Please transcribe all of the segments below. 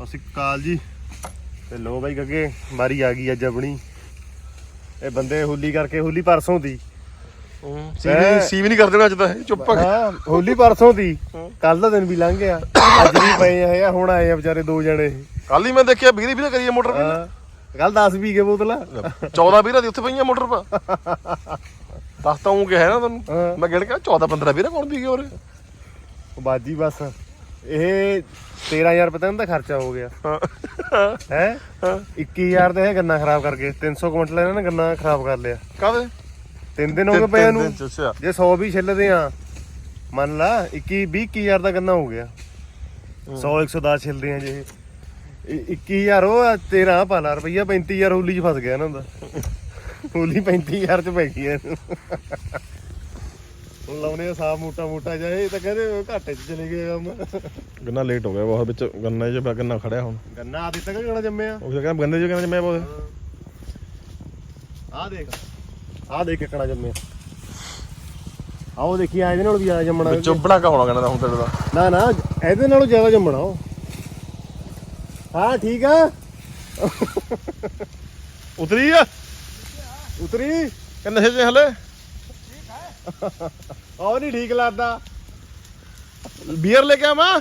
ਸਤਿ ਸ਼੍ਰੀ ਅਕਾਲ ਜੀ। ਤੇ ਲੋ ਬਾਈ ਗੱਗੇ ਵਾਰੀ ਆ ਗਈ ਅੱਜ ਆਪਣੀ। ਇਹ ਬੰਦੇ ਹੋਲੀ ਕਰਕੇ ਹੋਲੀ ਪਰਸੋਂ ਦੀ। ਸੀ ਵੀ ਸੀ ਵੀ ਨਹੀਂ ਕਰਦੇ ਨਾ ਅੱਜ ਤਾਂ ਚੁੱਪ ਆ ਗਏ। ਹਾਂ ਹੋਲੀ ਪਰਸੋਂ ਦੀ। ਕੱਲ ਦਾ ਦਿਨ ਵੀ ਲੰਘ ਗਿਆ। ਅੱਜ ਵੀ ਪਏ ਆ ਇਹ ਹੁਣ ਆਏ ਆ ਵਿਚਾਰੇ ਦੋ ਜਣੇ। ਕੱਲ ਹੀ ਮੈਂ ਦੇਖਿਆ 20 20 ਕਰੀਏ ਮੋਟਰ ਪਾ ਕੱਲ 10 ਵੀ ਗਏ ਬੋਤਲਾਂ। 14 20 ਦੀ ਉੱਥੇ ਪਈਆਂ ਮੋਟਰ ਪਾ। ਦੱਸ ਤਾਂ ਉਹ ਨਾ ਹਾਂ। ਤੁਹਾਨੂੰ ਮੈਂ ਗਿਣ ਕੇ 14 15 20 ਕੌਣ ਪੀ ਗਿਆ ਉਰੇ ਬਾਜੀ ਬਸ। ਇਹ 13000 ਰੁਪਏ ਤਾਂ ਇਹਦਾ ਖਰਚਾ ਹੋ ਗਿਆ। ਹਾਂ। ਹੈ? ਹਾਂ। 21000 ਤੇ ਇਹ ਗੰਨਾ ਖਰਾਬ ਕਰਕੇ 300 ਕੁਇੰਟਲ ਇਹਨਾਂ ਨੇ ਗੰਨਾ ਖਰਾਬ ਕਰ ਲਿਆ। ਕਾਹਦੇ? ਤਿੰਨ ਦਿਨ ਹੋ ਗਏ ਪਏ ਨੂੰ ਜੇ 100 ਵੀ ਛਿੱਲਦੇ ਆ ਮੰਨ ਲਾ 21 20 21000 ਦਾ ਗੰਨਾ ਹੋ ਗਿਆ। 100 110 ਛਿੱਲਦੇ ਆ ਜੇ ਇਹ। ਇ- 21000 ਉਹ ਆ, 13 ਪਾ ਲਾ ਰੁਪਈਆ 35000 ਹੋਲੀ 'ਚ ਫਸ ਗਿਆ ਇਹਨਾਂ ਦਾ। ਹੋਲੀ 35000 'ਚ ਪੈ ਗਈ ਇਹਨੂੰ। ਹੁਣ ਲਾਉਨੇ ਆ ਸਾਫ਼ ਮੋਟਾ ਮੋਟਾ ਜਿਹਾ ਇਹ ਤਾਂ ਕਹਿੰਦੇ ਘਾਟੇ 'ਚ ਚਲੇ ਗਏ ਕੰਮ। ਗੰਨਾ ਲੇਟ ਹੋ ਗਿਆ ਬਹੁਤ ਵਿੱਚ ਗੰਨਾ ਜਿਹਾ ਗੰਨਾ ਖੜਿਆ ਹੁਣ। ਗੰਨਾ ਆਦੀ ਤੱਕ ਕਿਹੜਾ ਜੰਮਿਆ? ਉਹ ਕਹਿੰਦਾ ਗੰਨੇ ਜਿਹਾ ਕਹਿੰਦਾ ਮੈਂ ਬਹੁਤ। ਆ ਦੇਖ ਆ ਦੇਖ ਕਿਕਣਾ ਜੰਮਿਆ। ਆਓ ਦੇਖੀ ਆ ਇਹਦੇ ਨਾਲ ਵੀ ਆ ਜੰਮਣਾ। ਵਿੱਚੋਂ ਬਣਾਕਾ ਹੋਣਾ ਕਹਿੰਦਾ ਹੁਣ ਤੇਰੇ ਦਾ? ਨਾ ਨਾ ਇਹਦੇ ਨਾਲੋਂ ਜ਼ਿਆਦਾ ਜੰਮਣਾ ਉਹ। ਹਾਂ ਠੀਕ ਆ। ਉਤਰੀ ਆ। ਉਤਰੀ। ਕਹਿੰਦੇ ਜੇ ਹਲੇ? ਉਹ ਨਹੀਂ ਠੀਕ ਲੱਗਦਾ। ਬੀਅਰ ਲੈ ਕੇ ਆਵਾਂ?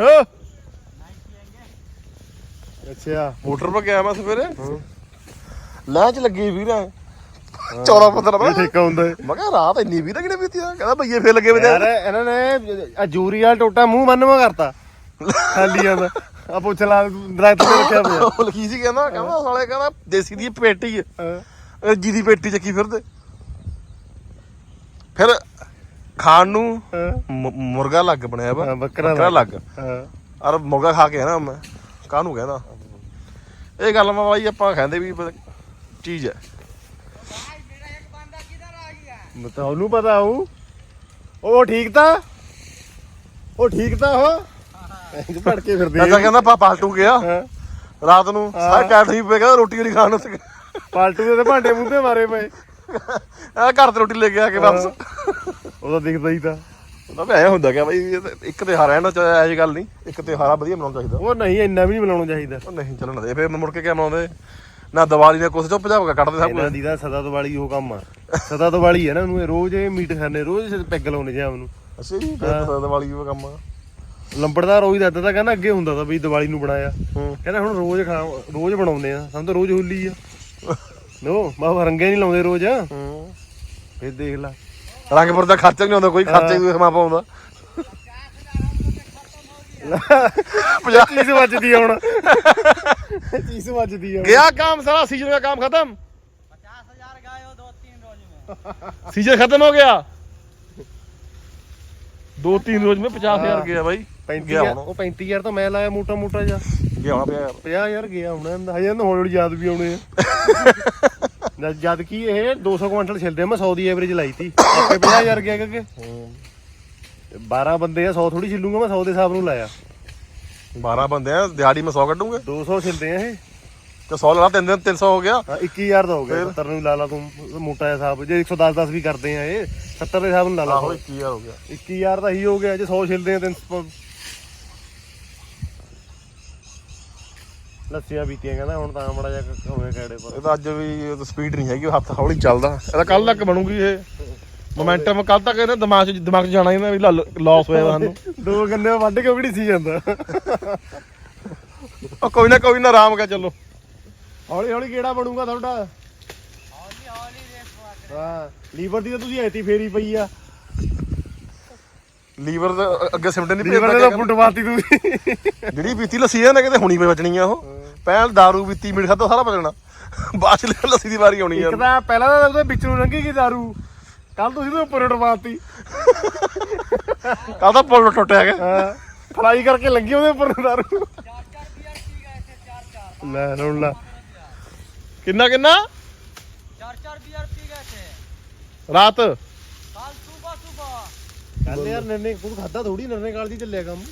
ਹਾਂ। ਅੱਛਾ। ਮੋਟਰ ਪਾ ਗਿਆ ਮੈਂ ਸਵੇਰੇ। ਲਾਹ ਚ ਲੱਗੀ ਵੀਰਾਂ। 14 15 ਦਾ ਇਹ ਠੇਕਾ ਹੁੰਦਾ। ਮੈਂ ਕਿਹਾ ਰਾਤ ਇੰਨੀ ਵੀਰਾਂ ਕਿਨੇ ਪੀਤੀ ਆ? ਕਹਿੰਦਾ ਭਈਏ ਫੇਰ ਲੱਗੇ ਵੇ ਯਾਰ ਇਹਨਾਂ ਨੇ ਆ ਜੂਰੀ ਵਾਲਾ ਟੋਟਾ ਮੂੰਹ ਬੰਨਵਾ ਕਰਤਾ। ਖਾਲੀਆਂ ਦਾ ਆ ਪੁੱਛ ਲਾ ਦਰਖਤ ਤੇ ਰੱਖਿਆ ਪਿਆ। ਉਹ ਲਖੀ ਸੀ ਕਹਿੰਦਾ ਕਹਿੰਦਾ ਸਾਲੇ ਕਹਿੰਦਾ ਦੇਸੀ ਦੀ ਪੇਟੀ ਹੈ। ਜੀ ਦੀ ਪੇਟੀ ਚੱਕੀ ਫਿਰਦੇ। ਫਿਰ ਖਾਣ ਨੂੰ ਹਾਂ। ਮ- ਮੁਰਗਾ ਲੱਗ ਬਣਿਆ ਵਾ। ਹਾਂ, ਬੱਕਰਾ ਲੱਗ। ਹਾਂ। ਅਰ ਮੁਰਗਾ ਖਾ ਕੇ ਨਾ ਮੈਂ ਕਾਹਨੂੰ ਕਹਿੰਦਾ ਇਹ ਗੱਲ ਮੈਂ ਬਾਈ ਆਪਾਂ ਕਹਿੰਦੇ ਵੀ ਬ- ਚੀਜ਼ ਹੈ। ਮਤਾ ਉਹਨੂੰ ਪਤਾ ਉਹ ਉਹ ਠੀਕ ਤਾਂ? ਉਹ ਠੀਕ ਤਾਂ ਉਹ? ਭੜ ਕੇ ਫਿਰਦੇ ਐਸਾ ਕਹਿੰਦਾ ਪਾ ਪਾਲਟੂ ਗਿਆ। ਹਾਂ। ਰਾਤ ਨੂੰ ਸਾਰਾ ਟਾਈਟ ਨਹੀਂ ਪਏ ਕਹਿੰਦਾ ਰੋਟੀ ਨਹੀਂ ਖਾਣ ਨੂੰ? ਪਾਲਟੂ ਦੇ ਤਾਂ ਭਾਂਡੇ ਮੂੰਹ ਤੇ ਮਾਰੇ ਪਏ। ਆ ਘਰ ਤੇ ਰੋਟੀ ਲੈ ਕੇ ਆ ਕੇ ਵਾਪਸ। ਉਹਦਾ ਦਿਖਦਾ ਹੀ ਤਾਂ। ਉਹਦਾ ਵੀ ਐ ਹੁੰਦਾ ਕਿ ਬਈ ਇਹ ਤਾਂ ਇੱਕ ਤੇ ਹਾਰਾ ਨਾ ਚਾਹੇ ਐਜੀ ਗੱਲ ਨਹੀਂ ਇੱਕ ਤੇ ਹਾਰਾ ਵਧੀਆ ਮਨਾਉਣਾ ਚਾਹੀਦਾ। ਉਹ ਨਹੀਂ ਇੰਨਾ ਵੀ ਨਹੀਂ ਬਣਾਉਣਾ ਚਾਹੀਦਾ। ਉਹ ਨਹੀਂ ਚੱਲਣ ਦੇ। ਫਿਰ ਮੁੜ ਕੇ ਕਿਆ ਮਨਾਉਂਦੇ? ਨਾ ਦੀਵਾਲੀ ਨੇ ਕੁਛ ਚੁੱਪ ਜਾਪਗਾ ਕੱਢਦੇ ਸਭ ਇਹਨਾਂ ਕੁਝ ਦੀ ਤਾਂ ਸਦਾ ਦੀਵਾਲੀ ਉਹ ਕੰਮ ਆ। ਸਦਾ ਦੀਵਾਲੀ ਹੈ ਨਾ ਉਹਨੂੰ ਇਹ ਰੋਜ਼ ਇਹ ਮੀਟ ਖਾਣੇ ਰੋਜ਼ ਪੈਗ ਲਾਉਣੇ ਜਾਮ ਨੂੰ। ਫਿਰ ਤਾਂ ਦੀਵਾਲੀ ਦਾ ਕੰਮ ਆ। ਲੰਬੜਦਾਰ ਰੋਜ਼ ਦੱਸਦਾ ਤਾਂ ਕਹਿੰਦਾ ਅੱਗੇ ਹੁੰਦਾ ਤਾਂ ਵੀ ਦੀਵਾਲੀ ਨੂੰ ਬਣਾਇਆ। ਹੂੰ। ਕਹਿੰਦਾ ਹੁਣ ਰੋਜ਼ ਖਾ ਰੋਜ਼ ਬਣਾਉਂਦੇ ਆ। ਸਾਨੂੰ ਤਾਂ ਰੋਜ਼ ਹੋਲੀ ਆ। ਨੋ ਮਾ ਰੰਗੇ ਨਹੀਂ ਲਾਉਂਦੇ ਰੋਜ਼। ਹੂੰ। ਫੇਰ ਦੇਖ ਲਾ। ਰੰਗਪੁਰ ਦਾ ਖਰਚਾ ਨਹੀਂ ਆਉਂਦਾ ਕੋਈ ਖਰਚਾ ਹੀ। ਸਮਾਂ ਪਾਉਂਦਾ। 50 ਚੀਜ਼ ਵੱਜਦੀ ਆ ਹੁਣ। ਚੀਜ਼ ਵੱਜਦੀ ਆ ਗਿਆ ਕੰਮ ਸਾਰਾ ਸੀਜ਼ਨ ਦਾ ਕੰਮ ਖਤਮ? ਹਜ਼ਾਰ ਗਾਏ ਹੋ ਦੋ ਤਿੰਨ ਰੋਜ਼ में ਸੀਜ਼ਨ ਖਤਮ ਹੋ ਗਿਆ। ਦੋ ਤਿੰਨ ਰੋਜ਼ ਮੈਂ 50000 ਗਿਆ ਬਾਈ। ਗਿਆ 35000 ਤਾਂ ਮੈਂ ਲਾਇਆ ਮੋਟਾ ਮੋਟਾ ਜਿਹਾ। ਲਿਆਉਣਾ ਪਿਆ ਯਾਰ 50000 ਗਿਆ ਹੋਣਾ। ਹਜੇ ਇਹਨੂੰ ਹੌਲੀ ਹੌਲੀ ਯਾਦ ਵੀ ਆਉਣੇ ਆ। ਨਾ ਜਦ ਕਿ ਇਹ 200 ਕੁਇੰਟਲ ਛਿਲਦੇ ਮੈਂ 100 ਦੀ ਐਵਰੇਜ ਲਾਈ ਤੀ। ਆਪੇ 50000 ਗਿਆ ਕਿ 12 ਬੰਦੇ ਆ 100 ਥੋੜੀ ਛਿਲੂਗਾ ਮੈਂ 100 ਦੇ ਹਿਸਾਬ ਨੂੰ ਲਾਇਆ। 12 ਬੰਦੇ ਆ ਦਿਹਾੜੀ ਮੈਂ 100 ਕੱਢੂਗੇ। 200 ਛਿਲਦੇ ਆ ਇਹ। ਤੇ 100 ਲਾ ਤਿੰਨ ਦਿਨ 300 ਹੋ ਗਿਆ। ਹਾਂ, 21000 ਦਾ ਹੋ ਗਿਆ। 70 ਨੂੰ ਲਾ ਲਾ ਤੂੰ ਮੋਟਾ ਜਿਹਾ ਹਿਸਾਬ। ਜੇ 110 10 ਵੀ ਕਰਦੇ ਆ ਇਹ 70 ਦੇ ਹਿਸਾਬ ਨੂੰ ਲਾ ਲਾ ਆਹੋ 21000 ਹੋ ਗਿਆ। 21000 ਦਾ ਹੀ ਹੋ ਗਿਆ ਜੇ 100 ਛਿਲਦੇ ਆ ਤਿੰਨ ਸੌ- ਲੱਸੀਆਂ ਪੀਤੀਆਂ ਕਹਿੰਦਾ ਹੁਣ ਤਾਂ ਮੜਾ ਜਾ ਹੋਵੇ ਖੇੜੇ ਪਰ। ਇਹਦਾ ਅੱਜ ਵੀ ਸਪੀਡ ਨਹੀਂ ਹੈਗੀ ਹੱਥ ਹੌਲੀ ਚੱਲਦਾ। ਇਹਦਾ ਕੱਲ ਤੱਕ ਬਣੂਗੀ ਇਹ। ਮੋਮੈਂਟਮ ਕੱਲ ਤੱਕ ਇਹਨੇ ਦਿਮਾਗ 'ਚ ਦਿਮਾਗ ਜਾਣਾ ਇਹਨਾਂ ਵੀ ਲਾਸ ਹੋਇਆ ਸਾਨੂੰ। ਦੋ ਗੰਨੇ ਵੱਢ ਕੇ ਵੀ ਸੀ ਜਾਂਦਾ। ਉਹ ਕੋਈ ਨਾ ਕੋਈ ਨਾ ਆਰਾਮ ਕਰ ਚੱਲੋ। ਹੌਲੀ ਹੌਲੀ ਕਿਹੜਾ ਬਣੂਗਾ ਤੁਹਾਡਾ? ਹੌਲੀ ਹੌਲੀ ਰੇਸ ਵਾਕ ਹਾਂ ਲੀਵਰ ਦੀ ਤਾਂ ਤੁਸੀਂ ਐਤੀ ਫੇਰੀ ਪਈ ਆ। ਲੀਵਰ ਦਾ ਅੱਗੇ ਸਿਮਟੇ ਨਹੀਂ ਪੀਂਦਾ ਲੀਵਰ ਤੂੰ ਜਿਹੜੀ ਪੀਤੀ ਲੱਸੀ ਆ ਕਿਤੇ ਹੁਣੀ ਪੇ ਬਚਣੀ ਆ ਉਹ। ਪਹਿਲ दारू ਪੀਤੀ ਮਿੱਠਾ ਖਾਦਾ ਸਾਰਾ ਬਦਲਣਾ ਬਾਅਦ ਚ ਲੈ ਲੱਸੀ ਦੀ ਵਾਰੀ ਆਉਣੀ ਆ। ਇੱਕ ਤਾਂ ਪਹਿਲਾਂ ਤਾਂ ਉਹਦੇ ਵਿੱਚ ਨੂੰ ਰੰਗੀ ਗਈ ਦਾਰੂ ਕੱਲ ਤੁਸੀਂ ਉਹਦੇ ਉੱਪਰ ਉਡਵਾਤੀ ਕੱਲ ਤਾਂ ਪੁਲ ਟੁੱਟਿਆ ਗਿਆ। ਫਲਾਈ ਕਰਕੇ ਲੱਗੀ ਉਹਦੇ ਉੱਪਰ ਦਾਰੂ ਲੈ ਰੋਣ ਲਾ। ਕਿੰਨਾ ਕਿੰਨਾ? 4-4 ਬੀਆਰ ਪੀ ਗਏ ਥੇ ਰਾਤ। ਕੱਲ ਸਵੇਰ ਸਵੇਰ ਕੱਲ ਯਾਰ ਨਰਨੇ ਕੋਲ ਖਾਦਾ ਥੋੜੀ ਨਰਨੇ ਕਾਲ ਦੀ ਚੱਲਿਆ ਕੰਮ।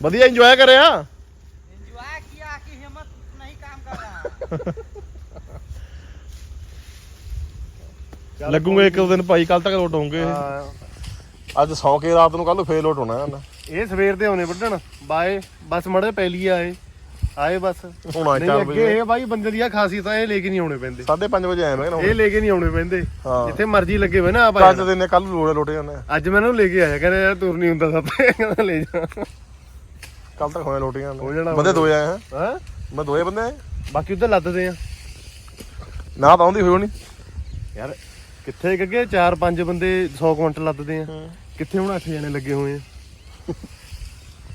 ਵਧੀਆ ਇੰਜੋਏ ਕਰਿਆ। ਲੱਗੂਗੇ ਇੱਕ ਦੋ ਦਿਨ ਭਾਈ ਕੱਲ ਤੱਕ ਲੋਟ ਹੋਣਗੇ ਹਾਂ। ਅੱਜ ਸੌਂ ਕੇ ਰਾਤ ਨੂੰ ਕੱਲ ਨੂੰ ਫੇਰ ਲੋਟ ਹੋਣਾ ਇਹਨਾਂ। ਇਹ ਸਵੇਰ ਦੇ ਆਉਣੇ ਵੱਢਣ। ਬਾਏ ਬਸ ਮੜੇ ਪਹਿਲੀ ਆਏ ਆਏ ਬਸ। ਹੁਣ ਆ ਨਹੀਂ 4 ਅੱਗੇ ਵਜੇ। ਇਹ ਬਾਈ ਬੰਦੇ ਦੀ ਆ ਖਾਸੀਅਤ ਆ ਇਹ ਲੈ ਕੇ ਨਹੀਂ ਆਉਣੇ ਪੈਂਦੇ। 5:30 ਵਜੇ ਆਇਆ ਮੈਂ ਇਹ ਲੈ ਕੇ ਨਹੀਂ ਆਉਣੇ ਪੈਂਦੇ। ਹਾਂ। ਜਿੱਥੇ ਮਰਜ਼ੀ ਲੱਗੇ ਹੋਏ ਨਾ ਆਪ ਆ ਕੱਲ ਜਾਣਾ। ਦਿਨੇ ਕੱਲ ਲੋੜੇ ਲੋਟੇ ਜਾਂਦੇ ਅੱਜ ਮੈਂ ਇਹਨੂੰ ਲੈ ਕੇ ਆਇਆ ਕਹਿੰਦਾ ਯਾਰ ਤੁਰ ਨਹੀਂ ਹੁੰਦਾ ਸੱਤੇ ਕਹਿੰਦਾ ਲੈ ਜਾ। ਕੱਲ ਤੱਕ ਹੋਏ ਲੋਟੀਆਂ। ਹੋ ਜਾਣਾ ਬੰਦੇ ਦੋਏ ਆਏ ਹਾਂ ਹਾਂ? ਮੈਂ ਦੋਏ ਬੰਦੇ ਆਏ ਬਾਕੀ ਉੱਧਰ ਲੱਦਦੇ ਆ। ਨਾ ਤਾਂ ਆਉਂਦੀ ਹੋਈ ਹੋਣੀ। ਯਾਰ ਕਿੱਥੇ ਗੱਗੇ? 4-5 ਬੰਦੇ 100 ਕੁਇੰਟਲ ਲੱਦਦੇ ਆ। ਕਿੱਥੇ ਹੁਣ 8 ਜਣੇ ਲੱਗੇ ਹੋਏ ਆ?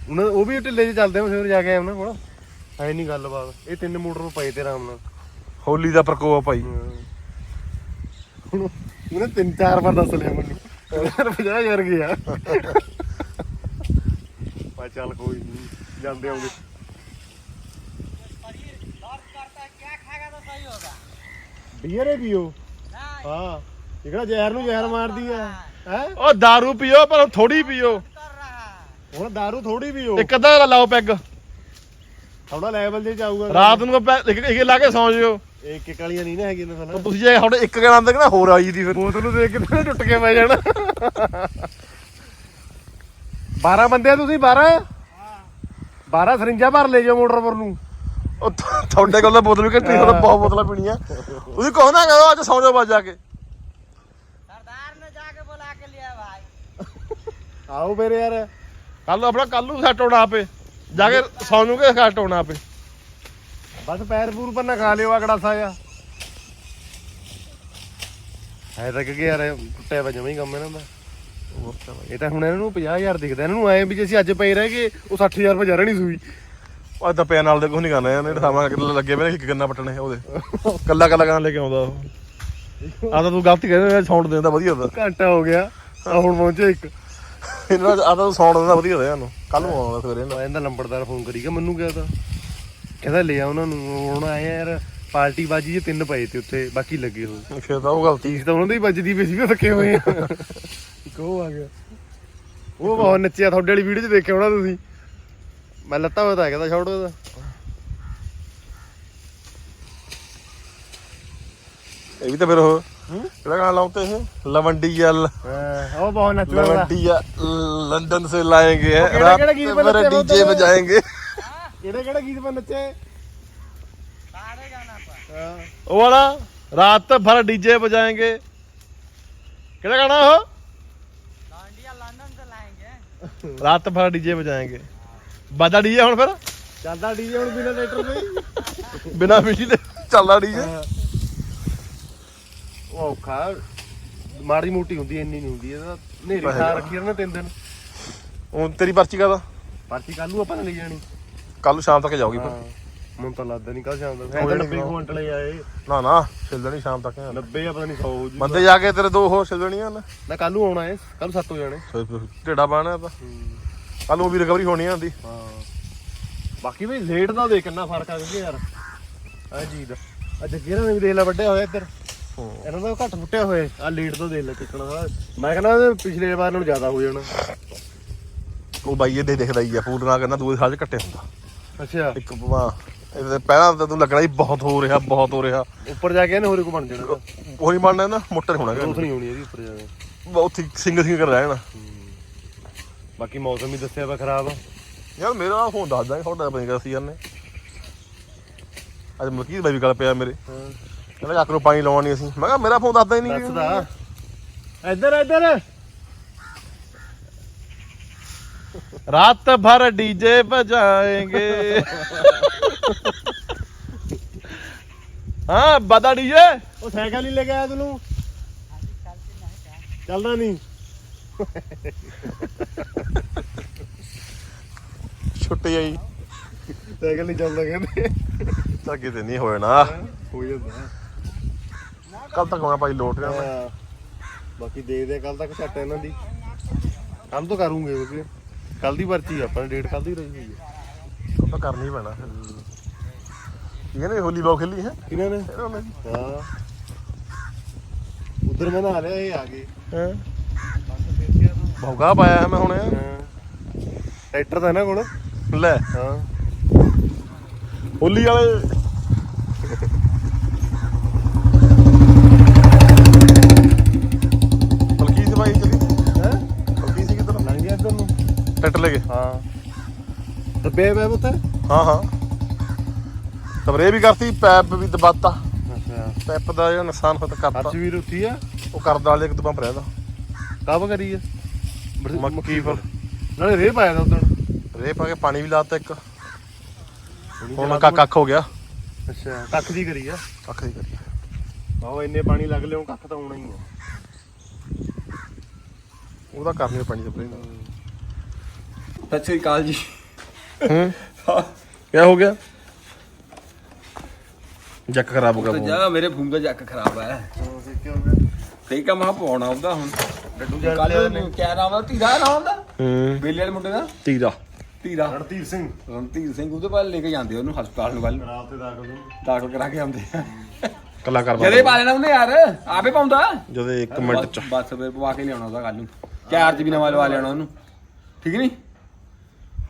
ਉਹਨਾਂ ਉਹ ਵੀ ਢਿੱਲੇ 'ਚ ਚੱਲਦੇ ਆ ਫਿਰ ਜਾ ਕੇ ਉਹਨਾਂ ਕੋਲ। ਹੈ ਨਹੀਂ ਗੱਲਬਾਤ। ਇਹ ਤਿੰਨ ਮੋਟਰ ਪਏ ਤੇ ਆਰਾਮ ਨਾਲ। ਹੋਲੀ ਦਾ ਪ੍ਰਕੋਪ ਆ ਭਾਈ। ਹੁਣ ਉਹਨੇ ਤਿੰਨ ਚਾਰ ਵਾਰ ਦੱਸ ਲਿਆ ਮੈਨੂੰ। ਯਾਰ 50000 ਗਿਆ। ਪਾ ਚੱਲ ਕੋਈ ਨਹੀਂ ਜਾਂਦੇ ਆਉਂਦੇ क्या खाएगा तो सही होगा ਬੀਅਰ ਹੀ ਪੀਓ नहीं ਹਾਂ ਜਿਹੜਾ ਜ਼ਹਿਰ ਨੂੰ ਜ਼ਹਿਰ ਮਾਰਦੀ ਆ ਹੈ ਉਹ दारू ਪੀਓ ਪਰ ਥੋੜੀ ਪੀਓ कर रहा है ਹੁਣ दारू ਥੋੜੀ ਪੀਓ ਇੱਕ ਅੱਧਾ ਲਾਓ ਪੈਗ ਥੋੜਾ ਲੈਵਲ ਦੇ ਜਾਊਗਾ ਰਾਤ ਨੂੰ ਪੈ- ਇੱਕ ਇੱਕ ਲਾ ਕੇ ਸੌਂ ਜਿਓ ਇੱਕ ਇੱਕ ਵਾਲੀਆਂ ਨਹੀਂ ਨਾ ਹੈਗੀਆਂ ਨਾ ਸਾਲਾ ਤੁਸੀਂ ਜੇ ਤੁਹਾਡੇ ਇੱਕ ਗਣਾ ਅੰਦਰ ਨਾ ਹੋਰ ਆਈ ਦੀ ਫਿਰ ਬੋਤਲ ਨੂੰ ਦੇਖ ਕੇ ਤਾਂ ਟੁੱਟ ਕੇ ਪੈ ਜਾਣਾ 12 ਬੰਦੇ ਆ ਤੁਸੀਂ 12 12 ਸਰਿੰਜਾਂ ਭਰ ਲੈ ਜਾਓ ਮੋਟਰ ਪਰ ਨੂੰ ਉਹ ਤੁ- ਤੁਹਾਡੇ ਕੋਲ ਤਾਂ ਬੋਤਲ ਵੀ ਘੱਟੀ ਤਾਂ ਬਹੁਤ ਬੋਤਲਾਂ ਪੀਣੀਆਂ ਤੁਸੀਂ ਕਹੋ ਨਾ ਕਹੋ ਅੱਜ ਸੌਂ ਜਾਓ ਬਾਜ ਜਾ ਕੇ सरदार ने जाके बुला के लिया भाई ਆਓ ਮੇਰੇ ਯਾਰ ਕੱਲ ਆਪਣਾ ਕੱਲ ਨੂੰ ਸੈੱਟ ਹੋਣਾ ਆਪੇ ਜਾ ਕੇ ਸੌਂ ਨੂੰ ਕੇ ਸੈੱਟ ਹੋਣਾ ਆਪੇ ਬਸ ਪੈਰ ਪੂਰ ਪਰ ਨਾ ਖਾ ਲਿਓ ਆਕੜਾ ਸਾਇਆ ਹੈ ਤਾਂ ਕਿ ਯਾਰ ਟੁੱਟਿਆ ਵਾ ਜਮਾ ਹੀ ਕੰਮ ਇਹਨਾਂ ਦਾ ਇਹ ਤਾਂ ਹੁਣ ਇਹਨਾਂ ਨੂੰ 50000 ਦਿਖਦਾ ਇਹਨਾਂ ਨੂੰ ਐ ਵੀ ਜੇ ਅਸੀਂ ਅੱਜ ਪਏ ਰਹਿ ਗਏ ਉਹ 60000 ਰੁਪਏ ਜਰਣੀ ਸੂਈ ਅੱਜ ਤਾਂ ਪਿਆ ਨਾਲ ਦੇ ਕੁਝ ਨਹੀਂ ਕਰਨਾ ਇਹਨੇ ਕਿੱਲੇ ਲੱਗੇ ਮੇਰੇ ਇੱਕ ਗੰਨਾ ਪਟਣੇ ਉਹਦੇ। ਕੱਲਾ ਕੱਲਾ ਗੰਨਾ ਲੈ ਕੇ ਆਉਂਦਾ ਉਹ। ਆ ਤਾਂ ਤੂੰ ਗਲਤੀ ਕਹਿੰਦਾ ਸਾਊਂਡ ਦਿੰਦਾ ਵਧੀਆ ਦਾ ਘੰਟਾ ਹੋ ਗਿਆ ਆ ਹੁਣ ਪਹੁੰਚੇ ਇੱਕ। ਇਹਨਾਂ ਦਾ ਆ ਤਾਂ ਸਾਊਂਡ ਦਿੰਦਾ ਵਧੀਆ ਦਾ ਇਹਨੂੰ। ਕੱਲ ਨੂੰ ਆਉਂਦਾ ਸਵੇਰੇ ਇਹਨਾਂ। ਇਹਦਾ ਲੰਬੜਦਾਰ ਫੋਨ ਕਰੀ ਗਿਆ ਮੈਨੂੰ ਕਿਹਾ ਤਾਂ। ਕਹਿੰਦਾ ਲੈ ਆ ਉਹਨਾਂ ਨੂੰ ਹੁਣ ਆਏ ਆ ਯਾਰ ਪਾਰਟੀ ਬਾਜੀ ਜੇ ਤਿੰਨ ਪਏ ਤੇ ਉੱਥੇ ਬਾਕੀ ਲੱਗੇ ਹੋਏ। ਫਿਰ ਤਾਂ ਉਹ ਗਲਤੀ। ਤਾਂ ਉਹਨਾਂ ਦੀ ਵੱਜਦੀ ਪਈ ਸੀ ਵੀ ਥੱਕੇ ਹੋਏ ਆ। ਇੱਕ ਉਹ ਆ ਗਿਆ। ਉਹ ਬਹੁਤ ਨੱਚਿਆ ਤੁਹਾਡੇ ਵਾਲੀ ਵੀਡੀਓ 'ਚ ਦੇਖਿਆ ਹੋਣਾ ਤੁਸੀਂ? ਮੈਂ ਲੱਤਾ ਹੋਇਆ ਤਾਂ ਕਹਿੰਦਾ ਛੋੜੋ ਇਹਦਾ ਇਹ ਵੀ ਤਾਂ ਫਿਰ ਉਹ ਕਿਹੜਾ ਗਾਣਾ ਲਾਉਂਦੇ ਇਹ? ਲਵੰਡੀਆ ਉਹ ਬਹੁਤ ਨੱਚਦਾ ਲਵੰਡੀਆ ਲੰਡਨ ਸੇ ਲਾਏਗੇ ਰਾਤ ਪਰ ਡੀਜੇ ਵਜਾਏਗੇ। ਕਿਹੜਾ ਕਿਹੜਾ ਗੀਤ ਪਰ ਨੱਚੇ ਸਾਰੇ ਗਾਣਾ ਪਰ ਉਹ ਵਾਲਾ ਰਾਤ ਭਰ ਡੀਜੇ ਵਜਾਏਗੇ। ਕਿਹੜਾ ਗਾਣਾ ਉਹ? ਲਵੰਡੀਆ ਲੰਡਨ ਸੇ ਲਾਏਗੇ। ਰਾਤ ਭਰ ਡੀਜੇ ਵਜਾਏਗੇ। ਬਾਦਾ ਡੀਜੇ ਹੁਣ ਫਿਰ? ਚੱਲਦਾ ਡੀਜੇ ਹੁਣ ਬਿਨਾ ਟਰੈਕਟਰ ਦੇ ਬਿਨਾ ਬਿਜਲੀ ਦੇ ਚੱਲਦਾ ਡੀਜੇ ਉਹ ਔਖਾ। ਮਾੜੀ ਮੋਟੀ ਹੁੰਦੀ ਇੰਨੀ ਨਹੀਂ ਹੁੰਦੀ। ਇਹਦਾ ਨੇਰੀ ਖਾ ਰੱਖੀ ਰਹਿਣਾ ਤਿੰਨ ਦਿਨ। ਹੁਣ ਤੇਰੀ ਪਰਚੀ ਕਾਦਾ ਪਰਚੀ ਕੱਲ ਨੂੰ ਆਪਾਂ ਲੈ ਜਾਣੀ। ਕੱਲ ਨੂੰ ਸ਼ਾਮ ਤੱਕ ਜਾਊਗੀ ਪਰ ਮੈਨੂੰ ਤਾਂ ਲੱਗਦਾ ਨਹੀਂ ਕੱਲ ਸ਼ਾਮ ਤੱਕ। 90 ਕੁਇੰਟਲ ਆਏ ਨਾ ਨਾ ਸਿਲਦਣੀ ਸ਼ਾਮ ਤੱਕ 90 ਆ ਪਤਾ ਨਹੀਂ 100 ਜੂ ਬੰਦੇ ਜਾ ਕੇ ਤੇਰੇ ਦੋ ਹੋਰ ਸਿਲਦਣੀਆਂ ਨਾ ਨਾ ਕੱਲ ਨੂੰ ਆਉਣਾ ਏ। ਕੱਲ 7 ਹੋ ਜਾਣੇ। ਢੇੜਾ ਬਾਣਾ ਆਪਾਂ। ਕੱਲ ਨੂੰ ਵੀ ਰਿਕਵਰੀ ਹੋਣੀ ਆਂਦੀ ਹਾਂ। ਬਾਕੀ ਵੀ ਲੇਟ ਦਾ ਦੇ ਕਿੰਨਾ ਫ਼ਰਕ ਆ ਗਿਆ ਯਾਰ। ਆ ਜੀ ਦਾ ਆ ਜੱਗੇਰਾਂ ਨੇ ਵੀ ਦੇਖ ਲੈ ਹੋਇਆ ਇੱਧਰ। ਇਹਨਾਂ ਦਾ ਘੱਟ ਫੁੱਟਿਆ ਹੋਇਆ ਆ ਲੇਟ ਤੋਂ ਦੇਖ ਲੈ ਕਿੱਕਣਾ ਦਾ ਮੈਂ ਕਹਿੰਦਾ ਪਿਛਲੇ ਵਾਰ ਨਾਲੋਂ ਜ਼ਿਆਦਾ ਹੋ ਜਾਣਾ। ਉਹ ਬਾਈ ਇਹਦੇ ਦੇਖਦਾ ਹੀ ਆ ਫੂਡ ਨਾ ਕਰਨਾ ਦੂਏ ਸਾਲ ਚ ਕੱਟੇ ਹੁੰਦਾ। ਅੱਛਾ। ਇੱਕ ਵਾ ਇਹਦੇ ਪਹਿਲਾਂ ਤਾਂ ਤੂੰ ਲੱਗਣਾ ਹੀ ਬਹੁਤ ਹੋ ਰਿਹਾ ਬਹੁਤ ਹੋ ਰਿਹਾ। ਉੱਪਰ ਜਾ ਕੇ ਇਹਨੇ ਹੋਰੇ ਕੋ ਬਣ ਜਾਣਾ। ਉਹੀ ਬਣਨਾ ਨਾ ਮੋਟਰ ਹੋਣਾ। ਗਰੋਥ ਨਹੀਂ ਹੋਣੀ ਇਹਦੀ ਉੱਪਰ ਜਾ ਕੇ। ਉੱਥੇ ਸਿੰਗ ਸਿੰਗ ਕਰ ਰਹਿਣਾ। ਬਾਕੀ ਮੌਸਮ ਵੀ ਦੱਸਿਆ ਵਾ ਖਰਾਬ। ਆ ਯਾਰ ਮੇਰਾ ਫੋਨ ਦੱਸ ਦਾਂਗੇ ਤੁਹਾਡਾ ਪਤਾ ਨਹੀਂ ਸੀ ਯਾਰ ਨੇ ਅੱਜ ਮਲਕੀਤ ਬਾਈ ਵੀ ਗੱਲ ਪਿਆ ਮੇਰੇ। ਕਹਿੰਦਾ ਚੱਕ ਨੂੰ ਪਾਣੀ ਲਾਉਣਾ ਨਹੀਂ ਅਸੀਂ। ਮੈਂ ਕਿਹਾ ਮੇਰਾ ਫੋਨ ਦੱਸਦਾ ਹੀ ਨਹੀਂ ਦੱਸਦਾ ਇੱਧਰ ਇੱਧਰ। ਰਾਤ ਭਰ ਡੀਜੇ ਬਜਾਏਂਗੇ ਹਾਂ ਬਦਾ ਡੀਜੇ ਉਹ ਸਾਈਕਲ ਹੀ ਲੈ ਕੇ ਆਇਆ ਤੈਨੂੰ ਚੱਲਦਾ ਨਹੀਂ ਛੁੱਟੀ ਆਈ ਸਾਈਕਲ ਨਹੀਂ ਚੱਲਦਾ ਕਹਿੰਦੇ। ਤਾਂ ਕਿਤੇ ਨਹੀਂ ਹੋਇਆ ਨਾ। ਹੋ ਜਾਂਦਾ। ਕੱਲ ਤੱਕ ਹੋਣਾ ਭਾਈ ਲੋਟ ਰਿਹਾ ਮੈਂ ਹਾਂ। ਬਾਕੀ ਦੇ ਦੇ ਕੱਲ ਤੱਕ ਛੱਟ ਇਹਨਾਂ ਦੀ। ਕੱਲ ਤੋਂ ਕਰੂੰਗੇ ਕਿਉਂਕਿ ਕੱਲ ਦੀ ਪਰਚੀ ਆ, ਆਪਾਂ ਨੇ ਡੇਟ ਕੱਲ ਦੀ ਰਹੀ ਹੋਈ ਹੈ ਉਹ ਤਾਂ ਕਰਨੀ ਪੈਣਾ। ਫਿਰ ਇਹਨੇ ਹੋਲੀ ਬਾਉ ਖੇਲੀ ਹੈ। ਕਿਹਨਾਂ ਨੇ? ਇਹਨਾਂ ਨੇ। ਹਾਂ। ਉਧਰ ਮੈਂ ਨਾ ਲਿਆ ਇਹ ਆ ਗਏ ਹਾਂ? ਭੌਗਾ ਪਾਇਆ ਹੈ ਮੈਂ ਹੁਣ। ਹਾਂ। ਟਰੈਕਟਰ ਤਾਂ ਇਹਨਾਂ ਕੋਲ। ਲੈ। ਹਾਂ। ਹੋਲੀ ਵਾਲੇ। ਮਲਕੀਤ ਬਾਈ ਚਲੀ ਹੈ? ਟਰੈਕਟਰ ਲੈ ਕੇ। ਹਾਂ। ਦੱਬੇ ਪਏ ਉੱਥੇ? ਹਾਂ ਹਾਂ। ਸਪਰੇ ਵੀ ਕਰਤੀ ਪੈਪ ਵੀ ਦਬਾਤਾ। ਅੱਛਾ। ਪੈਪ ਦਾ ਜਿਹੜਾ ਨੁਕਸਾਨ ਤਾਂ ਕਰਤਾ। ਅੱਜ ਵੀ ਰੁੱਤੀ ਆ? ਉਹ ਕਰਦਾ ਵਾਲੇ ਇੱਕ ਦੋ ਪੰਪ ਰਹਿਦਾ ਕਬ ਕਰੀ ਆ ਮੱਕੀ ਫਿਰ ਨਾਲੇ ਰੇ ਪਾਇਆ ਦਾ ਉਦੋਂ ਰੇ ਪਾ ਕੇ ਪਾਣੀ ਵੀ ਲਾਤਾ ਇੱਕ। ਹੁਣ ਕੱਖ ਕੱਖ ਹੋ ਗਿਆ। ਅੱਛਾ ਕੱਖ ਦੀ ਕਰੀ ਆ? ਕੱਖ ਦੀ ਕਰੀ ਆਹੋ ਇੰਨੇ ਪਾਣੀ ਲੱਗ ਲਿਓ ਕੱਖ ਤਾਂ ਹੋਣਾ ਹੀ ਆ। ਉਹਦਾ ਕਰਨੀ ਪੈਣੀ ਸਪਰੇ ਸਤਿ ਸ੍ਰੀ ਅਕਾਲ ਜੀ। ਹੂੰ? ਕੀ ਹੋ ਗਿਆ? ਜੱਕ ਖਰਾਬ ਹੋ ਗਿਆ। ਜਾ ਮੇਰੇ ਫੋਨ ਦਾ ਜੱਕ ਖਰਾਬ ਗਿਆ? ਠੀਕ ਆ ਮੈਂ ਪਾਉਣਾ ਉਹਦਾ ਹੁਣ। ਡੱਡੂ ਕੱਲ ਨੇ ਕਿਆ ਨਾਮ ਦਾ ਧੀਰਾ ਨਾਮ ਦਾ ਹੂੰ। ਬੇਲੇ ਵਾਲੇ ਮੁੰਡੇ ਦਾ। ਤੀਰਾ ਧੀਰਾ। ਰਣਧੀਰ ਸਿੰਘ। ਰਣਧੀਰ ਸਿੰਘ ਉਹਦੇ ਬਾਅਦ ਲੈ ਕੇ ਜਾਂਦੇ ਉਹਨੂੰ ਹਸਪਤਾਲ ਨੂੰ ਕੱਲ ਰਾਤ ਤੇ ਦਾਖਲ ਨੂੰ ਦਾਖਲ ਕਰਾ ਕੇ ਆਉਂਦੇ ਆ। ਕਲਾਕਾਰ ਜਦੇ ਪਾ ਲੈਣਾ ਉਹਨੇ ਯਾਰ ਆਪੇ ਪਾਉਂਦਾ। ਜਦੋਂ 1 ਮਿੰਟ ਚ। ਬਸ ਫਿਰ ਪਵਾ ਕੇ ਲਿਆਉਣਾ ਉਹਦਾ ਕੱਲ ਨੂੰ। ਚਾਰਜ ਵੀ ਨਵਾਂ ਲਵਾ ਲੈਣਾ ਉਹਨੂੰ। ਠੀਕ ਨਹੀਂ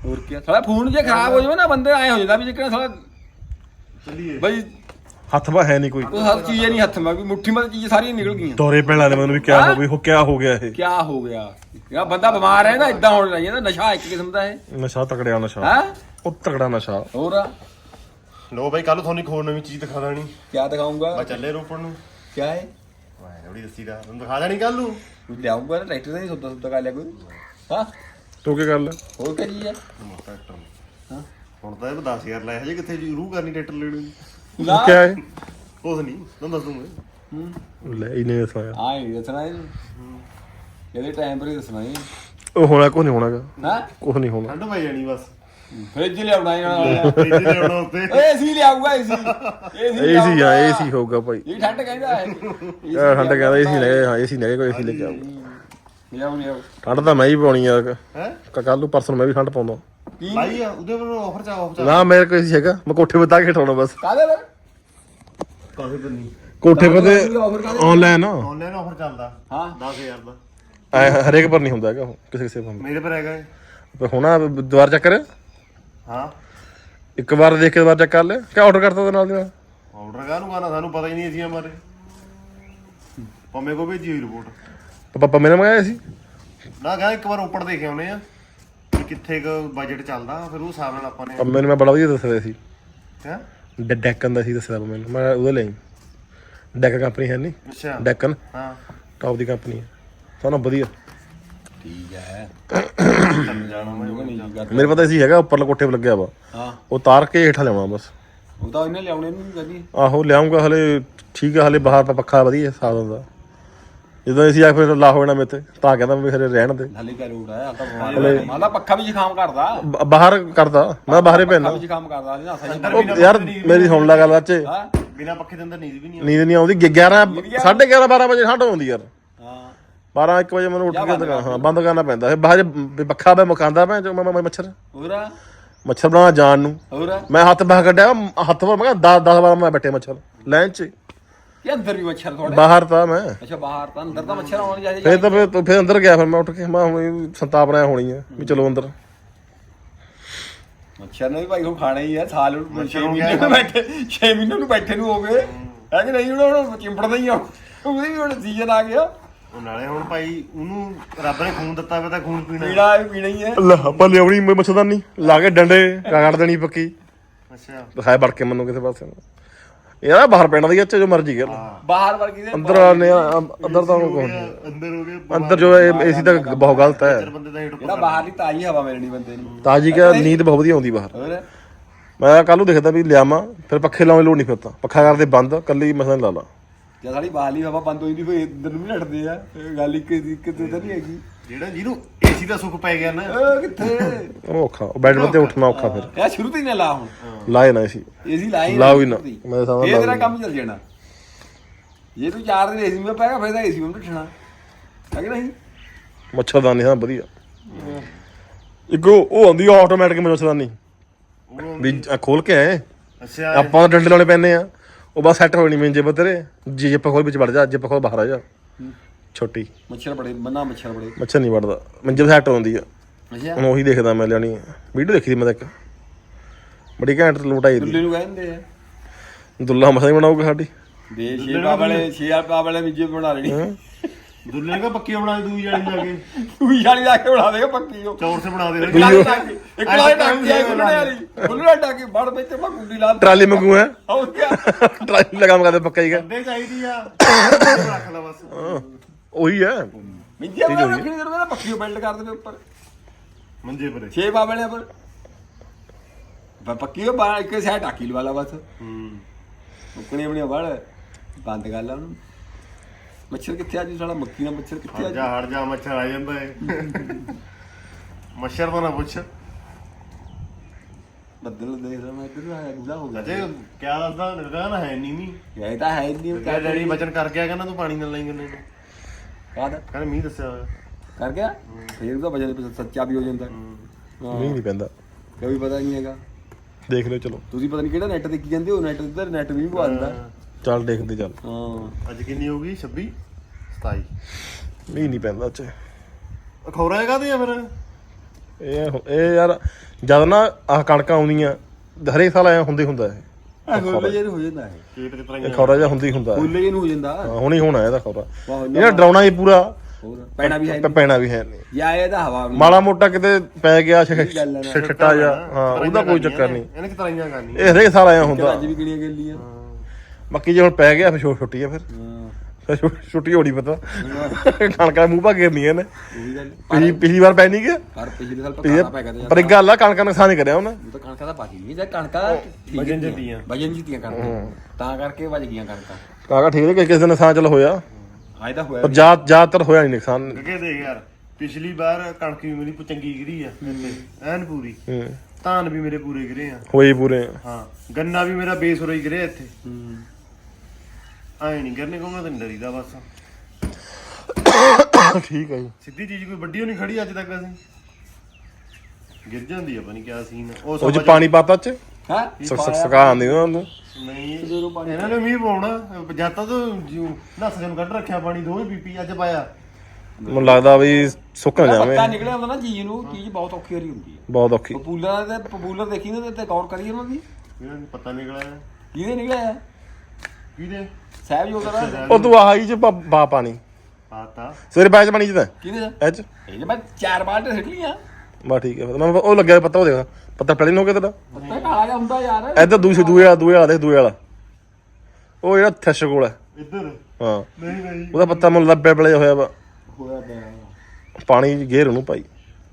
ਹੋਰ ਕੀ ਸਾਲਾ ਫੋਨ ਜੇ ਖਰਾਬ ਹੋ ਜਾਵੇ ਨਾ ਬੰਦੇ ਐ ਹੋ ਜਾਂਦਾ ਵੀ ਜਿੱਕਣਾ ਸਾਲਾ ਚੱਲੀਏ। ਬਈ ਹੱਥ ਬਾ ਹੈ ਨਹੀਂ ਕੋਈ। ਉਹ ਹਰ ਚੀਜ਼ ਨਹੀਂ ਹੱਥ ਮਾ ਵੀ ਮੁੱਠੀ ਮਾ ਚੀਜ਼ ਸਾਰੀਆਂ ਨਿਕਲ ਗਈਆਂ। ਦੌਰੇ ਪੈਣ ਵਾਲੇ ਮੈਨੂੰ ਵੀ ਕਿਆ ਹੋ? ਗਈ ਹੋ ਕਿਆ ਹੋ ਗਿਆ ਇਹ? ਕਿਆ ਹੋ ਗਿਆ? ਯਾ ਬੰਦਾ ਬਿਮਾਰ ਹੈ ਨਾ ਇਦਾਂ ਹੋਣ ਲੱਗ ਜਾਂਦਾ ਨਸ਼ਾ ਇੱਕ ਕਿਸਮ ਦਾ ਹੈ ਨਸ਼ਾ ਤਕੜਿਆ ਨਸ਼ਾ। ਹੈ? ਉਹ ਤਕੜਾ ਨਸ਼ਾ। ਹੋਰ? ਲੋ ਬਾਈ ਕੱਲ ਤੁਹਾਨੂੰ ਇੱਕ ਹੋਰ ਨਵੀਂ ਚੀਜ਼ ਦਿਖਾ ਦੇਣੀ। ਕਿਆ ਦਿਖਾਉਂਗਾ ਮੈਂ ਚੱਲੇ ਰੋਪੜ ਨੂੰ। ਕਿਆ ਹੈ ਵਾਹ ਥੋੜੀ ਦੱਸੀ ਦਾ। ਤੁਹਾਨੂੰ ਦਿਖਾ ਦੇਣੀ ਕੱਲ ਨੂੰ? ਕੋਈ ਲਿਆਉਂਗਾ ਨਾ ਟਰੈਕਟਰ ਦਾ ਹੀ ਸੌਦਾ ਸੌਦਾ ਕਰ ਲਿਆ ਕੋਈ। ਹਾਂ? ਤੂੰ ਕੀ ਕਰ ਲੈ? ਹੋਰ ਕੀ ਚੀਜ਼ ਹੈ? ਟਰੈਕਟਰ। ਹਾਂ? ਹੁਣ ਤਾਂ ਇਹ 10000 ਲਾਇਆ ਹਜੇ ਕਿੱਥੇ ਜੀ ਰੂ ਕਰਨੀ ਟਰੈਕਟਰ ਲੈਣ। ਨੂੰ ਲਾ ਕਿਆ ਹੈ? ਕੁਛ ਨਹੀਂ ਤੁਹਾਨੂੰ ਦੱਸ ਦੂੰਗਾ। ਹੂੰ। ਲੈ ਇਹਨੇ ਦੱਸਿਆ ਹਾਂ ਇਹ ਦੱਸਣਾ ਇਹਨੂੰ ਇਹਦੇ ਟਾਈਮ ਪਰ ਹੀ ਦੱਸਣਾ ਇਹ ਉਹ ਹੋਣਾ ਕੁਝ ਨਹੀਂ ਹੋਣਾਗਾ ਹਾਂ ਕੁਝ ਨਹੀਂ ਹੋਣਾ। ਠੰਡ ਪੈ ਜਾਣੀ ਬਸ। ਫ੍ਰਿਜ ਲਿਆਉਣਾ ਇਹਨਾਂ ਫ੍ਰਿਜ ਲਿਆਉਣਾ ਉੱਤੇ ਓਏ ਏਸੀ ਲਿਆਊਗਾ ਏਸੀ ਏਸੀ ਏਸੀ ਆ ਏਸੀ ਹੋਊਗਾ ਭਾਈ। ਇਹ ਠੰਡ ਕਹਿੰਦਾ ਹੈ। ਇਹ ਠੰਡ ਕਹਿੰਦਾ ਏਸੀ ਲੈ ਹਾਂ ਏਸੀ ਲੈ ਕੋਈ ਏਸੀ ਲੈ ਕੇ ਆਊ ਲਿਆਉ ਲਿਆਉ ਠੰਡ ਤਾਂ ਮੈਂ ਹੀ ਪਾਉਣੀ ਆ। ਹੈ? ਕੱਲ ਨੂੰ ਪਰਸੋਂ ਮੈਂ ਵੀ ਠੰਡ ਪਾਉਂਦਾ। ਕੀ? ਭਾਈ ਆ ਉਹਦੇ ਵੱਲੋਂ ਆਫਰ ਚਾ ਆਫਰ ਚਾ ਨਾ ਮੇਰੇ ਕੋਲ ਏਸੀ ਹੈਗਾ। ਮੈਂ ਕੋਠੇ 'ਤੇ ਤਾਂ ਕੇ ਠਾਉਣਾ ਬਸ। ਕਾਹਦੇ ਪਰ ਕਾਫੀ ਤਾਂ ਨਹੀਂ? ਕੋਠੇ 'ਤੇ ਕਾਹਦੇ ਆਨਲਾਈਨ ਆਨਲਾਈਨ ਆਫਰ ਚੱਲਦਾ। ਹਾਂ। 10000 ਦਾ। ਐ ਹਰੇਕ ਪਰ ਨਹੀਂ ਹੁੰਦਾ ਹੈਗਾ ਉਹ, ਕਿਸੇ ਕਿਸੇ ਪਰ ਮੇਰੇ ਪਰ ਹੈਗਾ ਇਹ। ਪਰ ਹੋਣਾ ਦੁਬਾਰ ਚੱਕ ਕਰਿਆ? ਹਾਂ। ਇੱਕ ਵਾਰ ਦੇਖ ਕੇ ਦੁਬਾਰ ਚੱਕ ਕਰ ਲਿਆ? ਕਿ ਆਰਡਰ ਕਰਤਾ ਉਹਦੇ ਨਾਲ ਦੀ ਨਾਲ? ਆਰਡਰ ਕਾਹਨੂੰ ਕਰਨਾ? ਸਾਨੂੰ ਪਤਾ ਹੀ ਨਹੀਂ ਸੀ ਹਮਾਰੇ। ਪੰਮੇ ਕੋ ਭੇਜੀ ਹੋਈ ਰਿਪੋਰਟ ਪਾਪਾ ਮੇਰੇ ਮੰਗਾਇਆ ਸੀ? ਨਾ ਕਹਿੰਦਾ ਇੱਕ ਵਾਰ ਉੱਪਰ ਦੇਖ ਆਉਨੇ ਆ। ਵੀ ਕਿੱਥੇ ਕ ਬਜਟ ਚੱਲਦਾ ਫਿਰ ਉਹ ਹਿਸਾਬ ਨਾਲ ਆਪਾਂ ਨੇ ਪੰਮੇ ਨੂੰ ਮੈਂ ਬੜਾ ਵਧੀਆ ਦੱਸਿਆ ਸੀ। ਹੈਂ? ਡ- ਡੈਕਨ ਦਾ ਸੀ ਦੱਸਿਆ ਪੰਮੇ ਨੂੰ ਮੈਂ ਉਹਦੇ ਲਈ। ਡੈਕ ਕੰਪਨੀ ਹੈ ਨਹੀਂ ਅੱਛਾ। ਡੈਕਨ? ਹਾਂ। ਟੌਪ ਦੀ ਕੰਪਨੀ ਹੈ। ਸਾਨੂੰ ਵਧੀਆ। ਠੀਕ ਹੈ। ਤੁਹਾਨੂੰ ਜਾਣਾ ਮੈਂ ਨਹੀਂ ਗੱਲ ਮੇਰੇ ਪਤਾ ਸੀ ਹੈਗਾ ਉੱਪਰਲੇ ਕੋਠੇ 'ਤੇ ਲੱਗਿਆ ਵਾ। ਹਾਂ। ਉਹ ਤਾਰ ਕੇ ਹੇਠਾਂ ਲਿਆਉਣਾ ਬਸ। ਉਹ ਤਾਂ ਇਹਨੇ ਲਿਆਉਣੇ ਨੂੰ ਕਦੀ। ਆਹੋ ਲਿਆਉਂਗਾ ਹਲੇ। ਠੀਕ ਆ ਹਲੇ ਬਾਹਰ ਪ- ਪੱਖਾ ਵਧੀਆ ਸਾਫ਼ ਹੁੰਦਾ ਜਦੋਂ ਅਸੀਂ ਆ ਕੇ ਫਿਰ ਲਾ ਹੋਣਾ ਮੇਤੇ ਤਾਂ ਕਹਿੰਦਾ ਵੀ ਹਲੇ ਰਹਿਣ ਦੇ। ਨਾਲੇ ਕਾ ਹੈ ਆ ਤਾਂ ਬਿਮਾਰ ਹੈ ਮਾਲਾ ਪੱਖਾ ਵੀ ਜ਼ੁਕਾਮ ਕਰਦਾ। ਬ- ਬਾਹਰ ਕਰਦਾ ਮੈਂ ਬਾਹਰੇ ਪੱਖਾ ਪੈਣਾ ਵੀ ਜ਼ੁਕਾਮ ਕਰਦਾ ਨਹੀਂ ਸਹੀ ਅੰਦਰ ਉਹ ਬਿਨਾਂ ਯਾਰ ਪੱਖੇ ਦੀ ਮੇਰੀ ਸੁਣ ਲੈ ਗੱਲ ਅੱਛੇ ਹਾਂ? ਬਿਨਾ ਪੱਖੇ ਦੇ ਅੰਦਰ ਨੀਂਦ ਵੀ ਨਹੀਂ ਨੀਂਦ ਨਹੀਂ ਆਉਂਦੀ 11 11:30 12 ਵਜੇ ਠੰਡ ਆਉਂਦੀ ਯਾਰ। ਹਾਂ। 12 1 ਵਜੇ ਮੈਨੂੰ ਉੱਠ ਕੇ ਬੰਦ ਦੁਕਾਨ ਹਾਂ ਬੰਦ ਕਰਨਾ ਪੈਂਦਾ। ਫਿਰ ਬਾਹਰ ਪੱਖਾ ਬੈ ਮੁਕਾਂਦਾ ਭੈਣ ਚੋ ਮੈਂ- ਮੈਂ- ਮੱਛਰ। ਹੋਰ? ਆ? ਮੱਛਰ ਬਣਾਉਣਾ ਜਾਣ ਨੂੰ। ਹੋਰ? ਆ? ਮੈਂ ਹੱਥ ਬਾਹਰ ਕੱਢਿਆ ਹੱਥ ਪਰ ਮੈਂ 10 10 12 ਮੈਂ ਬੈਠੇ ਮੱਛਰ। ਲਾਈਨ 'ਚ। ਇਹ ਅੰਦਰ ਵੀ ਮੱਛਰ ਥੋੜੇ ਬਾਹਰ ਤਾਂ ਮੈਂ। ਅੱਛਾ ਬਾਹਰ ਤਾਂ ਅੰਦਰ ਤਾਂ ਮੱਛਰ ਆਉਣ ਜਾਏ ਫਿਰ ਤਾਂ ਫਿਰ ਫਿਰ ਅੰਦਰ ਗਿਆ ਫਿਰ ਮੈਂ ਉੱਠ ਕੇ ਮੈਂ ਹੁਣ ਸੰਤਾਪ ਰਿਆ ਹੋਣੀ ਆ ਵੀ ਚਲੋ ਅੰਦਰ। ਮੱਛਰ ਨੇ ਵੀ ਭਾਈ ਉਹ ਖਾਣਾ ਹੀ ਹੈ ਸਾਲ ਨੂੰ ਮੱਛਰ 6 ਨੂੰ ਮਹੀਨੇ ਨੂੰ ਬੈਠੇ 6 ਮਹੀਨੇ ਨੂੰ ਬੈਠੇ ਨੂੰ ਹੋ ਗਏ। ਹੈ ਕਿ ਨਹੀਂ ਹੁਣ ਹੁਣ ਚਿੰਪੜਦਾ ਹੀ ਆ ਉਹਦੇ ਵੀ ਹੁਣ ਸੀਜ਼ਨ ਆ ਗਿਆ। ਉਹ ਨਾਲੇ ਹੁਣ ਭਾਈ ਉਹਨੂੰ ਰੱਬ ਨੇ ਖੂਨ ਦਿੱਤਾ ਵੇ ਤਾਂ ਖੂਨ ਪੀਣਾ। ਪੀਣਾ ਵੀ ਪੀਣਾ ਹੀ ਹੈ ਅੱਲਾ ਆਪਾਂ ਲਿਆਉਣੀ ਮੱਛਰਦਾਨੀ ਲਾ ਕੇ ਡੰਡੇ ਕਾੜ ਦੇਣੀ ਪੱਕੀ। ਅੱਛਾ। ਦਿਖਾਏ ਵੜ ਕੇ ਮੈਨੂੰ ਕਿਸੇ ਪਾਸੇ ਨੂੰ। ਯਾਰ ਬਾਹਰ ਪੈਣਾ ਦੀ ਅੱਛੇ ਜੋ ਮਰਜ਼ੀ ਕਰ ਬਾਹਰ ਵਰਗੀ ਦੇ ਅੰਦਰ ਨੇ ਅੰਦਰ ਤਾਂ ਕੋਈ ਨਹੀਂ ਅੰਦਰ ਹੋ ਗਿਆ ਅੰਦਰ ਜੋ ਏਸੀ ਤਾਂ ਬਹੁਤ ਗਲਤ ਹੈ। ਬੰਦੇ ਦਾ ਹੀਟ ਜਿਹੜਾ ਬਾਹਰ ਦੀ ਤਾਜ਼ੀ ਹਵਾ ਮਿਲਣੀ ਬੰਦੇ ਨੂੰ। ਤਾਜੀ ਕਾ ਨੀਂਦ ਬਹੁਤ ਵਧੀਆ ਆਉਂਦੀ ਬਾਹਰ। ਹੋਰ? ਮੈਂ ਕੱਲ ਨੂੰ ਦੇਖਦਾ ਵੀ ਲਿਆਵਾਂ ਫਿਰ ਪੱਖੇ ਲਾਉਣ ਦੀ ਲੋੜ ਨਹੀਂ ਫਿਰ ਤਾਂ। ਪੱਖਾ ਕਰਦੇ ਬੰਦ ਕੱਲੀ ਮਸਾਂ ਲਾ ਲਾ। ਜੇ ਸਾਡੀ ਬਾਹਰਲੀ ਹਵਾ ਬੰਦ ਹੋਈ ਦੀ ਫੇ ਅੰਦਰ ਨੂੰ ਵੀ ਨੱਠਦੇ ਆ। ਇਹ ਗੱਲ ਇੱਕ ਇੱਕ ਤੇ ਤਾਂ ਨਹੀਂ ਹੈਗੀ। ਜਿਹੜਾ ਜਿਹਨੂੰ ਏਸੀ ਦਾ ਸੁੱਖ ਪੈ ਗਿਆ ਨਾ। ਓ ਕਿੱਥੇ? ਉਹ ਔਖਾ ਉਹ ਬੈੱਡ ਤੇ ਉੱਠਣਾ ਔਖਾ ਫਿਰ। ਯਾ ਸ਼ੁਰੂ ਤੋਂ ਹੀ ਨਾ ਲਾ ਹੁਣ। ਲਾਏ ਨਾ ਏਸੀ ਏਸੀ ਲਾਈ ਲਾਓ ਹੀ ਨਾ। ਮੈਂ ਸਮਝ ਇਹ ਤੇਰਾ ਕੰਮ ਚੱਲ ਜਾਣਾ। ਜੇ ਤੂੰ ਚਾਰ ਦਿਨ ਏਸੀ ਵਿੱਚ ਪੈਗਾ ਫਿਰ ਤਾਂ ਏਸੀ ਵਿੱਚ ਨੱਠਣਾ ਹੈ ਕਿ ਨਹੀਂ? ਮੱਛਰਦਾਨੀ ਹਾਂ ਵਧੀਆ। ਇੱਕ ਉਹ ਉਹ ਆਉਂਦੀ ਆਟੋਮੈਟਿਕ ਮੱਛਰਦਾਨੀ। ਵੀ ਆਹ ਖੋਲ ਕੇ ਆਏ। ਅੱਛਾ। ਆਪਾਂ ਤਾਂ ਡੰਡੇ ਲਾਉਣੇ ਪੈਨੇ ਆ। ਉਹ ਬਸ ਸੈੱਟ ਹੋਣੀ ਮਿੰਜੇ ਬਤਰੇ ਜੀ ਜਿੱਪ ਖੋਲ ਵਿੱਚ ਵੜ ਜਾ ਜਿੱਪ ਖੋਲ ਬਾਹਰ ਆ ਜਾ। ਛੋਟੀ। ਮੱਛਰ ਬੜੇ ਬੰਨਾ ਮੱਛਰ ਬੜੇ। ਮੱਛਰ ਨਹੀਂ ਵੜਦਾ ਮਿੰਜੇ ਸੈੱਟ ਹੁੰਦੀ ਆ। ਅੱਛਾ। ਹੁਣ ਉਹੀ ਦੇਖਦਾ ਮੈਂ ਲੈਣੀ ਵੀਡੀਓ ਦੇਖੀ ਸੀ ਮੈਂ ਤਾਂ ਇੱਕ। ਬੜੀ ਘੈਂਟ ਲੁਟਾਈ ਦੀ। ਦੁੱਲੇ ਨੂੰ ਕਹਿੰਦੇ ਆ। ਦੁੱਲਾ ਮਸਾਂ ਹੀ ਬਣਾਊਗਾ ਸਾਡੀ। ਦੇ ਛੇ ਵਾਲੇ ਛੇ ਵਾਲੇ ਵਿੱਚ ਬਣਾ ਲੈਣੀ। ਦੁੱਲੇ ਕਾ ਪੱਕੀ ਬਣਾ ਦੇ ਦੂਈ ਜਾਲੀ ਲਾ ਕੇ। ਤੂੰ ਵਾਲੀ ਲਾ ਕੇ ਬਣਾ ਦੇਗਾ ਪੱਕੀ ਉਹ ਚੌਰ ਸੇ ਬਣਾ ਦੇ। ਇੱਕ ਲਾਈ ਟਾਕੀ ਇੱਕ ਲਾਈ ਟਾਕੀ ਆਈ ਗੁੱਲਣੇ ਵਾਲੀ। ਗੁੱਲਣੇ ਟਾਕੀ ਬੜ ਵਿੱਚ ਮੈਂ ਗੁੱਡੀ ਲਾ ਟਰਾਲੀ ਮੰਗੂ ਹੈ? ਕੀ ਟਰਾਲੀ ਲਗਾਮ ਕਰਦੇ ਪੱਕਾ ਹੀ ਗਾ ਅੱਧੇ ਚਾਹੀਦੀ ਆ। ਰੱਖ ਲੈ ਬਸ। ਉਹੀ ਹੈ ਮਿੰਜੇ ਮੈਂ ਰੱਖਣੀ ਦਰ ਮੈਂ ਪੱਕੀ ਬਿਲਡ ਕਰ ਦੇਵੇ ਉੱਪਰ। ਮੰਜੇ ਪਰੇ। ਛੇ ਬਾਬਲੇ ਪਰ ਬ- ਪੱਕੀ ਉਹ ਬਾਹਰ ਇੱਕ ਸਾਈਡ ਟਾਕੀ ਲਵਾ ਲਾ ਬਸ। ਹੂੰ। ਮੁੱਕਣੀ ਆਪਣੀ ਵੜ ਬੰਦ ਕਰ ਲਾ ਉਹਨੂੰ। ਮੱਛਰ ਕਿੱਥੇ ਆ ਜੀ ਸਾਲਾ? ਮੱਕੀ ਨਾਲ ਮੱਛਰ ਕਿੱਥੇ ਆ ਹਟ ਜੀ? ਹਟ ਜਾ ਮੱਛਰ ਆ ਜਾਂਦਾ ਏ। ਮੱਛਰ ਤੋਂ ਨਾ ਪੁੱਛ। ਬੱਦਲ ਦੇਖ ਰਿਹਾ ਮੈਂ ਇੱਧਰ ਆਇਆ? ਗੁੱਲਾ ਹੋ ਗਿਆ? ਅਜੇ ਕਿਆ ਦੱਸਦਾ? ਨਿਰਗਾ ਨਾ ਹੈ ਨਹੀਂ ਮੀ ਇਹ ਤਾਂ ਹੈ ਨਹੀਂ ਕਿਆ ਡੈਡੀ ਬਚਨ ਕਰ ਗਿਆ ਕਹਿੰਦਾ ਤੂੰ ਪਾਣੀ ਨਾਲ ਲਈ ਗੰਨੇ ਨੂੰ। ਕਾਹਦਾ ਕਹਿੰਦਾ ਮੀਂਹ ਦੱਸਿਆ ਹੋਇਆ। ਕਰ ਗਿਆ? ਫੇਰ ਤਾਂ ਵਜਨ ਸੱਚਾ ਵੀ ਹੋ ਜਾਂਦਾ। ਨਹੀਂ ਨਹੀਂ ਪੈਂਦਾ। ਕੋਈ ਪਤਾ ਨਹੀਂ ਹੈਗਾ। ਦੇਖ ਲਿਓ ਚਲੋ। ਤੁਸੀਂ ਪਤਾ ਨਹੀਂ ਕਿਹੜਾ ਨੈਟ ਦੇਖੀ ਜਾਂਦੇ ਹੋ ਨੈਟ ਇੱਧਰ ਨੈਟ ਵੀ ਪਵਾਉਂਦਾ ਚੱਲ ਦੇਖਦੇ ਚੱਲ। ਹਾਂ। ਅੱਜ ਕਿੰਨੀ ਹੋ ਗਈ? 26 27 ਨਹੀਂ ਨਹੀਂ ਪੈਂਦਾ ਚ ਖੌਰਾ ਕਾਹਦੇ ਆ ਫਿਰ? ਇਹ ਇਹ ਯਾਰ ਜਦ ਨਾ ਆਹ ਕਣਕਾਂ ਆਉਂਦੀਆਂ ਹਰੇਕ ਸਾਲ ਐ ਹੁੰਦੇ ਹੁੰਦਾ ਇਹ। ਹੋ ਜਾਂਦਾ ਹੈ ਇਹ ਖੌਰਾ ਜਿਹਾ ਹੁੰਦੀ ਹੁੰਦਾ ਗੋਲੇ ਜੇ ਨੂੰ ਹੋ ਜਾਂਦਾ। ਹਾਂ, ਹੁਣੀ ਹੋਣਾ ਇਹਦਾ ਖੌਰਾ। ਵਾਹ ਇਹਦਾ ਡਰਾਉਣਾ ਹੀ ਪੂਰਾ ਹੋਰ ਪੈਣਾ ਵੀ ਹੈ ਪ- ਪੈਣਾ ਵੀ ਹੈ ਨਹੀਂ। ਯਾ ਇਹਦਾ ਹਵਾ ਵੀ ਮਾੜਾ ਮੋਟਾ ਕਿਤੇ ਪੈ ਗਿਆ ਗੱਲ ਹੈ ਨਾ। ਛਿੱਟਾ ਜਾ ਹਾਂ ਉਹਦਾ ਕੋਈ ਚੱਕਰ ਨਹੀਂ। ਇਹਨੇ ਕਿਤਰਾਈਆਂ ਕਰਨੀ ਇਹ ਹਰੇਕ ਸਾਲ ਐ ਹੁੰਦਾ। ਅੱਜ ਵੀ ਕਿਹੜੀਆਂ ਗੱਲੀਆਂ। ਬਾਕੀ ਜੇ ਹੁਣ ਪੈ ਗਿਆ ਫਿਰ ਛੁੱਟ- ਛੁੱਟੀ ਆ ਫਿਰ। ਹਾਂ। ਛੁੱਟੀ ਹੋਣੀ ਪਤਾ। ਕਣਕਾਂ ਮੂੰਹ ਪਾ ਘੇਰਨੀਆਂ ਨੇ। ਉਹੀ ਗੱਲ ਪਿਛਲੀ ਪਿਛਲੀ ਵਾਰ ਪੈ ਨਹੀਂ ਗਿਆ ਪਰ ਪਿਛਲੇ ਸਾਲ ਪਕਾਣਾ ਪੈ ਗਿਆ ਪਰ ਇੱਕ ਗੱਲ ਆ ਕਣਕਾਂ ਨੁਕਸਾਨ ਹੀ ਕਰਿਆ ਉਹਨੇ। ਉਹ ਤਾਂ ਕਣਕਾਂ ਦਾ ਬਾਕੀ ਨਹੀਂ ਜੇ ਕਣਕਾਂ ਵਜਨ। ਜਿੱਤੀਆਂ। ਵਜਨ ਜਿੱਤੀਆਂ ਕਣਕਾਂ ਤਾਂ ਕਰਕੇ ਵੱਜ ਗਈਆਂ ਕਣਕਾਂ। ਕਾਕਾ ਠੀਕ ਹੈ ਕਿ ਕਿਸੇ ਦਾ ਨੁਕਸਾਨ ਚੱਲ ਹੋਇਆ? ਅੱਜ ਤਾਂ ਹੋਇਆ ਪਰ ਜ਼ਿਆਦਾ ਜ਼ਿਆਦਾਤਰ ਹੋਇਆ ਨਹੀਂ ਨੁਕਸਾਨ। ਅੱਗੇ ਦੇਖ ਯਾਰ ਪਿਛਲੀ ਵਾਰ ਕਣਕ ਵੀ ਮੇਰੀ ਚੰਗੀ ਗਿਰੀ ਆ ਇੱਥੇ ਐਨ ਪੂਰੀ। ਹੂੰ। ਧਾਨ ਵੀ ਮੇਰੇ ਪੂਰੇ ਗਿਰੇ ਆ। ਹੋਈ ਪੂਰੇ ਹਾਂ ਗੰਨਾ ਵੀ ਮੇਰਾ ਬੇਸ ਹੋਈ ਗਿਰੇ ਇੱਥੇ। ਹੂੰ। ਐ ਨਹੀਂ ਕਰਨੇ ਕੋਲ ਮੈਂ ਤਾਂ ਨੀ ਡਰੀਦਾ ਬਸ। ਠੀਕ ਹੈ ਜੀ। ਸਿੱਧੀ ਚੀਜ਼ ਕੋਈ ਵੱਡੀ ਨਹੀਂ ਖੜੀ ਅੱਜ ਤੱਕ ਅਸੀਂ ਗਿਰ ਜਾਂਦੀ ਆ ਪਤਾ ਨਹੀਂ ਕਿਆ ਸੀਨ ਉਹ ਉਹ ਚ ਪਾਣੀ ਪਾਤਾ ਚ? ਹਾਂ? ਸ- ਸ- ਸਕਾ ਆਂਦੀ ਉਹਨਾਂ। ਨੂੰ ਨਹੀਂ ਇਹਨਾਂ ਨੇ ਮੀਂਹ ਪਾਉਣਾ। ਜਾਤਾ ਤਾਂ ਨਸ ਜਨ ਕੱਢ ਰੱਖਿਆ ਪਾਣੀ ਦੋਵੇਂ ਪੀਪੀ ਅੱਜ ਪਾਇਆ। ਮੈਨੂੰ ਲੱਗਦਾ ਵੀ ਸੁੱਕ ਨਾ ਜਾਵੇ। ਪੱਤਾ ਨਿਕਲਿਆ ਹੁੰਦਾ ਨਾ ਚੀਜ਼ ਨੂੰ ਚੀਜ਼ ਬਹੁਤ ਔਖੀ ਹੋਰੀ ਹੁੰਦੀ ਹੈ ਬਹੁਤ ਔਖੀ। ਪਪੂਲਰ ਦੇ ਪਪੂਲਰ ਦੇਖੀ ਨਾ ਤੇ ਗੌਰ ਕਰੀ ਉਹਨਾਂ ਦੀ। ਇਹਨਾਂ ਨੂੰ ਪਤਾ ਨਿਕਲਿਆ। ਕਿਹਦੇ ਨਿਕਲਿਆ? ਕਿਹਦੇ? ਸਾਹਿਬ ਜੋ ਦਾ ਉਹ ਤੂੰ ਆਹੀ ਚ ਪਾ- ਪਾ ਪਾਣੀ। ਪਾਤਾ। ਸਵੇਰੇ ਬਾਅਦ ਚ ਪਾਣੀ ਚ ਤਾਂ ਕਿਹਦੇ ਇਹ ਚ। ਇਹ ਜੇ ਮੈਂ ਚਾਰ ਬਾਲਟੇ ਸਿੱਟ ਲੀਆਂ ਬਾ ਠੀਕ ਹੈ। ਮੈਂ ਉਹ ਲੱਗਿਆ ਪਤਾ ਉਹ ਦੇਖ। ਪਤਾ ਪਹਿਲੇ ਨੂੰ ਹੋ ਗਿਆ ਤੇਰਾ। ਪੱਤਾ ਕਾਲਾ ਜਿਹਾ ਹੁੰਦਾ ਯਾਰ। ਇੱਧਰ ਦੂਸਰੇ ਦੂਏ ਵਾਲਾ ਦੂਏ ਵਾਲਾ ਦੇਖ ਦੂਏ ਵਾਲਾ। ਉਹ ਜਿਹੜਾ ਥੈਸ਼ ਕੋਲ ਹੈ। ਇੱਧਰ। ਹਾਂ। ਨਹੀਂ ਨਹੀਂ। ਉਹਦਾ ਪੱਤਾ ਮੁੱਲ ਲੱਭੇ ਬਲੇ ਹੋਇਆ ਵਾ। ਹੋਇਆ ਪਿਆ ਪਾਣੀ ਚ ਗੇਰ ਉਹਨੂੰ ਪਾਈ।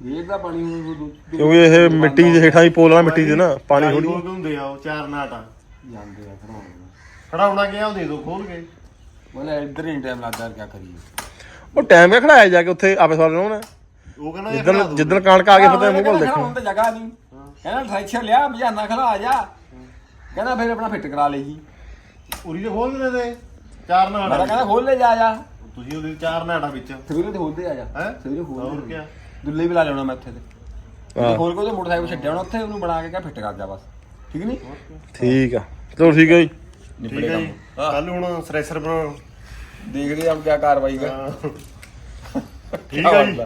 ਇਹ ਤਾਂ ਪਾਣੀ ਹੁਣ ਦੋ- ਕਿਉਂਕਿ ਇਹ ਮਿੱਟੀ ਦੇ ਹੇਠਾਂ ਹੀ ਪੋਲ ਵਾਲਾ ਮਿੱਟੀ ਦੇ ਨਾ ਪਾਣੀ ਥੋੜੀ ਹੁੰਦੇ ਆ ਉਹ ਚਾਰ ਨਾਟਾ। ਜਾਂਦੇ ਆ ਖੜਾਉਣ ਖੜਾਉਣਾ ਗਿਆ ਉਹ ਦੇ ਦੋ ਖੋਲ ਕੇ ਬੋਲੇ ਇੱਧਰ ਹੀ ਟਾਈਮ ਲੱਗਦਾ ਕੀ ਕਰੀਏ। ਉਹ ਟਾਈਮ ਕਿਆ ਖੜਾਇਆ ਜਾ ਕੇ ਉੱਥੇ ਆਪੇ ਸਵਾਲ ਨੂੰ ਉਹ ਕਹਿੰਦਾ ਯਾਰ ਜਿੱਦਣ ਜਿੱਦਣ ਕਣਕ ਆ ਗਈ ਪਤਾ ਮੂੰਹ ਕੋਲ ਦੇਖੋ ਹੁਣ ਤਾਂ ਜਗ੍ਹਾ ਨਹੀਂ। ਕਹਿੰਦਾ ਟਰੈਕਸ਼ਨ ਲਿਆ ਬਜਾਨਾ ਖਲਾ ਆ ਜਾ। ਕਹਿੰਦਾ ਫਿਰ ਆਪਣਾ ਫਿੱਟ ਕਰਾ ਲਈ ਜੀ। ਉਰੀ ਦੇ ਖੋਲ ਦੇ ਦੇ ਚਾਰ ਮੈਂ ਤਾਂ ਨਾਟਾ ਕਹਿੰਦਾ ਖੋਲ ਲੈ ਜਾ ਜਾ। ਤੁਸੀਂ ਉਹਦੇ ਚਾਰ ਨਾਟਾ ਵਿੱਚ। ਸਵੇਰੇ ਤੇ ਖੋਲਦੇ ਆ ਜਾ। ਹੈ? ਸਵੇਰੇ ਖੋਲ ਹੋਰ ਕੀ ਦੁੱਲੇ ਵੀ ਲਾ ਲੈਣਾ ਮੈਂ ਇੱਥੇ ਤੇ। ਹਾਂ। ਖੋਲ ਕੇ ਉਹਦੇ ਮੋਟਰਸਾਈਕਲ ਛੱਡਿਆ ਹੋਣਾ ਉੱਥੇ ਉਹਨੂੰ ਬਣਾ ਕੇ ਕਿਆ ਫਿੱਟ ਕਰ ਜਾ ਬਸ। ਠੀਕ ਨਹੀਂ? ਠੀਕ ਆ। ਚਲੋ ਠੀਕ ਹੈ ਜੀ। ਠੀਕ ਹੈ। ਜੀ ਕੱਲ ਹੁਣ ਸਰੈਸਰ ਬਣਾ ਦੇਖਦੇ ਆ ਕੀ ਕਾਰਵਾਈ ਕਰ ਠੀਕ ਹੈ ਜੀ।